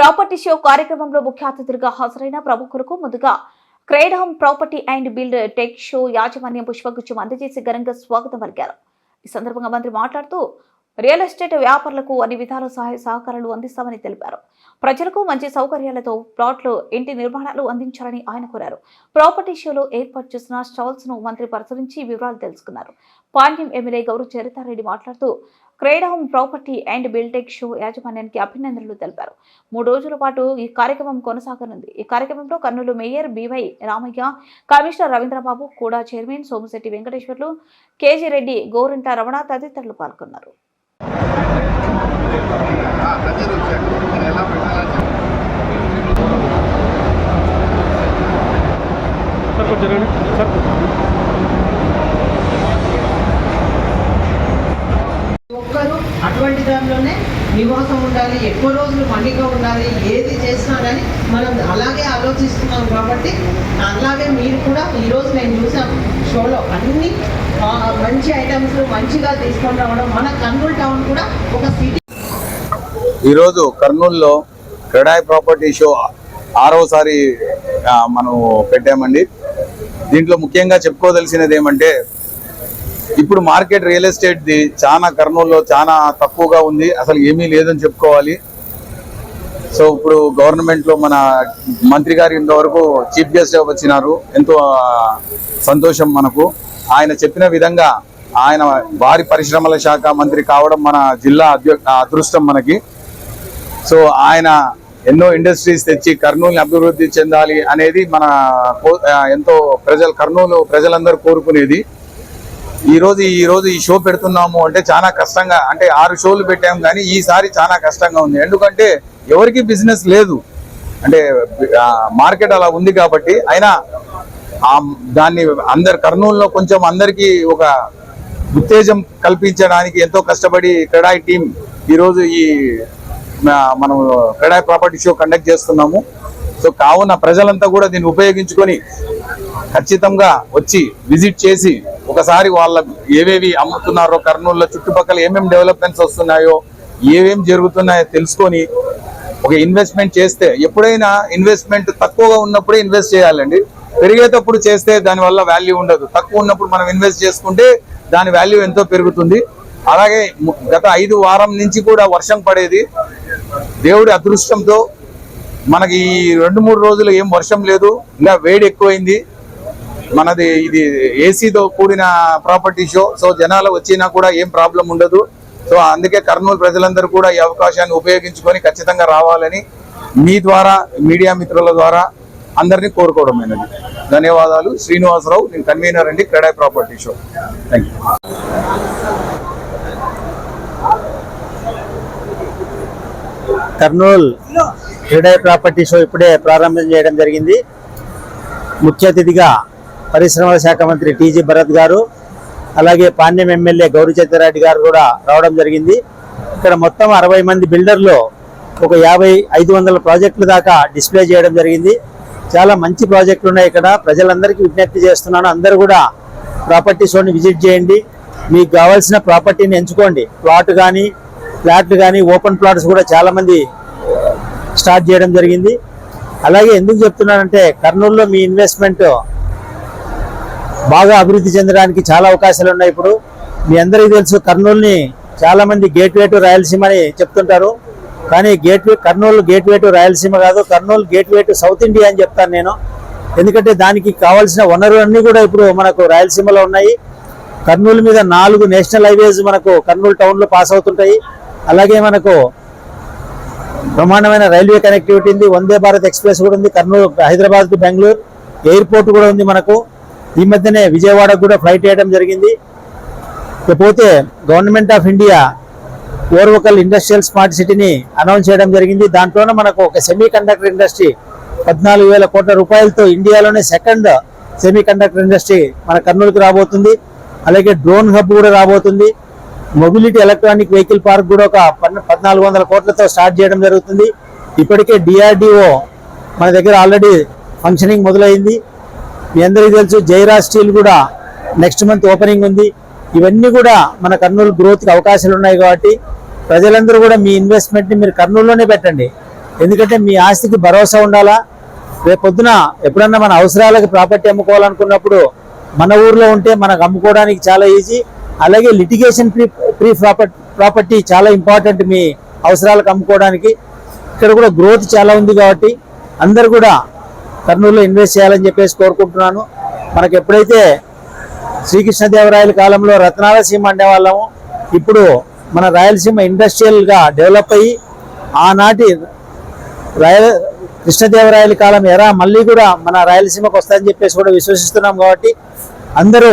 Property show కార్యక్రమంలో ముఖ్య అతిథులుగా హాజరైన ప్రముఖులకు ముందుగా CREDAI property and build tech show యాజమాన్యం పుష్పగుచ్చం అందజేసి ఘనంగా స్వాగతం పలికారు. ఈ సందర్భంగా మంత్రి మాట్లాడుతూ రియల్ ఎస్టేట్ వ్యాపారులకు అన్ని విధాల సహాయ సహకారాలు అందిస్తామని తెలిపారు. ప్రజలకు మంచి సౌకర్యాలతో ప్లాట్లు ఇంటి నిర్మాణాలు అందించాలని ఆయన కోరారు. ప్రాపర్టీ షోలో ఏర్పాటు చేసిన స్టాల్స్ను మంత్రి పరిశీలించి వివరాలు తెలుసుకున్నారు. పాండ్యం ఎమ్మెల్యే గౌరవ్ చరితారెడ్డి మాట్లాడుతూ creed home property and build tech show యాజమాన్యానికి అభినందనలు తెలిపారు. మూడు రోజుల పాటు ఈ కార్యక్రమం కొనసాగనుంది. ఈ కార్యక్రమంలో Kurnool mayor B Y Ramaiah commissioner Ravindrababu కూడా chairman Somasetty Venkateswarlu K G Reddy Gorinta Ramana తదితరులు పాల్గొన్నారు. నివాసం ఉండాలి ఎక్కువ రోజులు మన్నిక ఉండాలి ఏది చేసినా కానీ మనం అలాగే ఆలోచిస్తున్నాం కాబట్టి అలాగే మీరు కూడా ఈరోజు నేను చూసాం షోలో అన్ని మంచి ఐటమ్స్ మంచిగా తీసుకొని రావడం మన కర్నూలు టౌన్ కూడా ఒక సిటీ ఈరోజు కర్నూలులో క్రెడాయ్ ప్రాపర్టీ షో ఆరోసారి మనం పెట్టామండి. దీంట్లో ముఖ్యంగా చెప్పుకోదలసినది ఏమంటే ఇప్పుడు మార్కెట్ రియల్ ఎస్టేట్ది చాలా కర్నూలులో చాలా తక్కువగా ఉంది. అసలు ఏమీ లేదని చెప్పుకోవాలి. సో ఇప్పుడు గవర్నమెంట్లో మన మంత్రి గారు ఇంతవరకు చీఫ్ గెస్ట్ వచ్చినారు. ఎంతో సంతోషం మనకు. ఆయన చెప్పిన విధంగా ఆయన భారీ పరిశ్రమల శాఖ మంత్రి కావడం మన జిల్లా అదృష్టం మనకి. సో ఆయన ఎన్నో ఇండస్ట్రీస్ తెచ్చి కర్నూలుని అభివృద్ధి చెందాలి అనేది మన కో- ఎంతో ప్రజలు కర్నూలు ప్రజలందరూ కోరుకునేది. ఈరోజు ఈరోజు ఈ షో పెడుతున్నాము అంటే చాలా కష్టంగా అంటే ఆరు షోలు పెట్టాము కానీ ఈసారి చాలా కష్టంగా ఉంది. ఎందుకంటే ఎవరికి బిజినెస్ లేదు. అంటే మార్కెట్ అలా ఉంది కాబట్టి అయినా దాన్ని అందరు కర్నూలులో కొంచెం అందరికీ ఒక ఉత్తేజం కల్పించడానికి ఎంతో కష్టపడి క్రెడాయ్ టీం ఈరోజు ఈ మనం క్రెడాయ్ ప్రాపర్టీ షో కండక్ట్ చేస్తున్నాము. సో కావున ప్రజలంతా కూడా దీన్ని ఉపయోగించుకొని ఖచ్చితంగా వచ్చి విజిట్ చేసి ఒకసారి వాళ్ళ ఏవేవి అమ్ముతున్నారో కర్నూలులో చుట్టుపక్కల ఏమేమి డెవలప్మెంట్స్ వస్తున్నాయో ఏమేమి జరుగుతున్నాయో తెలుసుకొని ఒక ఇన్వెస్ట్మెంట్ చేస్తే ఎప్పుడైనా ఇన్వెస్ట్మెంట్ తక్కువగా ఉన్నప్పుడే ఇన్వెస్ట్ చేయాలండి. పెరిగేటప్పుడు చేస్తే దాని వల్ల వాల్యూ ఉండదు. తక్కువ ఉన్నప్పుడు మనం ఇన్వెస్ట్ చేసుకుంటే దాని వాల్యూ ఎంతో పెరుగుతుంది. అలాగే గత ఐదు వారం నుంచి కూడా వర్షం పడేది. దేవుడి అదృష్టంతో మనకి ఈ రెండు మూడు రోజులు ఏం వర్షం లేదు. ఇంకా వేడి ఎక్కువైంది. మనది ఇది ఏసీతో కూడిన ప్రాపర్టీ షో సో జనాలు వచ్చినా కూడా ఏం ప్రాబ్లం ఉండదు. సో అందుకే కర్నూలు ప్రజలందరూ కూడా ఈ అవకాశాన్ని ఉపయోగించుకొని ఖచ్చితంగా రావాలని మీ ద్వారా మీడియా మిత్రుల ద్వారా అందరినీ కోరుకోవడమైనది ధన్యవాదాలు. శ్రీనివాసరావు నేను కన్వీనర్ అండి. CREDAI property show thank Kurnool Kurnool property show ఇప్పుడే ప్రారంభం చేయడం జరిగింది. ముఖ్య అతిథిగా పరిశ్రమల శాఖ మంత్రి టీజీ భరత్ గారు అలాగే పాణ్యం ఎమ్మెల్యే గౌరీ చంద్రారెడ్డి గారు కూడా రావడం జరిగింది. ఇక్కడ మొత్తం అరవై మంది బిల్డర్లు ఒక యాభై ఐదు వందల ప్రాజెక్టుల దాకా డిస్ప్లే చేయడం జరిగింది. చాలా మంచి ప్రాజెక్టులు ఉన్నాయి ఇక్కడ. ప్రజలందరికీ విజ్ఞప్తి చేస్తున్నాను. అందరూ కూడా ప్రాపర్టీ షోని విజిట్ చేయండి. మీకు కావాల్సిన ప్రాపర్టీని ఎంచుకోండి. ప్లాట్ కానీ ఫ్లాట్లు కానీ ఓపెన్ ప్లాట్స్ కూడా చాలామంది స్టార్ట్ చేయడం జరిగింది. అలాగే ఎందుకు చెప్తున్నానంటే కర్నూలులో మీ ఇన్వెస్ట్మెంట్ బాగా అభివృద్ధి చెందడానికి చాలా అవకాశాలు ఉన్నాయి ఇప్పుడు. మీ అందరికీ తెలుసు కర్నూలుని చాలా మంది గేట్ వే టు రాయలసీమ అని చెప్తుంటారు. కానీ gateway Kurnool gateway to Rayalaseema కాదు Kurnool gateway to south India అని చెప్తాను నేను. ఎందుకంటే దానికి కావాల్సిన వనరులన్నీ కూడా ఇప్పుడు మనకు రాయలసీమలో ఉన్నాయి. కర్నూలు మీద నాలుగు నేషనల్ హైవేస్ మనకు కర్నూలు టౌన్లో పాస్ అవుతుంటాయి. అలాగే మనకు బ్రహ్మాండమైన రైల్వే కనెక్టివిటీ ఉంది. వందే భారత్ ఎక్స్ప్రెస్ కూడా ఉంది. కర్నూలు హైదరాబాద్ టు బెంగళూరు ఎయిర్పోర్ట్ కూడా ఉంది మనకు. ఈ మధ్యనే విజయవాడకు కూడా ఫ్లైట్ వేయడం జరిగింది. ఇకపోతే government of India Orvakal industrial smart సిటీని అనౌన్స్ చేయడం జరిగింది. దాంట్లోనే మనకు ఒక సెమీ కండక్టర్ ఇండస్ట్రీ పద్నాలుగు వేల కోట్ల రూపాయలతో ఇండియాలోనే సెకండ్ సెమీ కండక్టర్ ఇండస్ట్రీ మన కర్నూలుకి రాబోతుంది. అలాగే డ్రోన్ హబ్ కూడా రాబోతుంది. మొబిలిటీ ఎలక్ట్రానిక్ వెహికల్ పార్క్ కూడా ఒక పద్నాలుగు వందల కోట్లతో స్టార్ట్ చేయడం జరుగుతుంది. ఇప్పటికే డిఆర్డిఓ మన దగ్గర ఆల్రెడీ ఫంక్షనింగ్ మొదలైంది. మీ అందరికీ తెలుసు జైరాజ్ స్టీల్ కూడా నెక్స్ట్ మంత్ ఓపెనింగ్ ఉంది. ఇవన్నీ కూడా మన కర్నూలు గ్రోత్కి అవకాశాలు ఉన్నాయి కాబట్టి ప్రజలందరూ కూడా మీ ఇన్వెస్ట్మెంట్ని మీరు కర్నూలులోనే పెట్టండి. ఎందుకంటే మీ ఆస్తికి భరోసా ఉండాలా? రేపు పొద్దున ఎప్పుడన్నా మన అవసరాలకు ప్రాపర్టీ అమ్ముకోవాలనుకున్నప్పుడు మన ఊర్లో ఉంటే మనకు అమ్ముకోవడానికి చాలా ఈజీ అలాగే litigation free free property property చాలా ఇంపార్టెంట్ మీ అవసరాలకు అమ్ముకోవడానికి. ఇక్కడ కూడా గ్రోత్ చాలా ఉంది కాబట్టి అందరు కూడా కర్నూలులో ఇన్వెస్ట్ చేయాలని చెప్పేసి కోరుకుంటున్నాను. మనకు ఎప్పుడైతే శ్రీకృష్ణదేవరాయల కాలంలో రత్నాల సీమ అనేవాళ్ళము ఇప్పుడు మన రాయలసీమ ఇండస్ట్రియల్గా డెవలప్ అయ్యి ఆనాటి రాయల కృష్ణదేవరాయల కాలం ఎరా మళ్ళీ కూడా మన రాయలసీమకు వస్తాయని చెప్పేసి కూడా విశ్వసిస్తున్నాం కాబట్టి అందరూ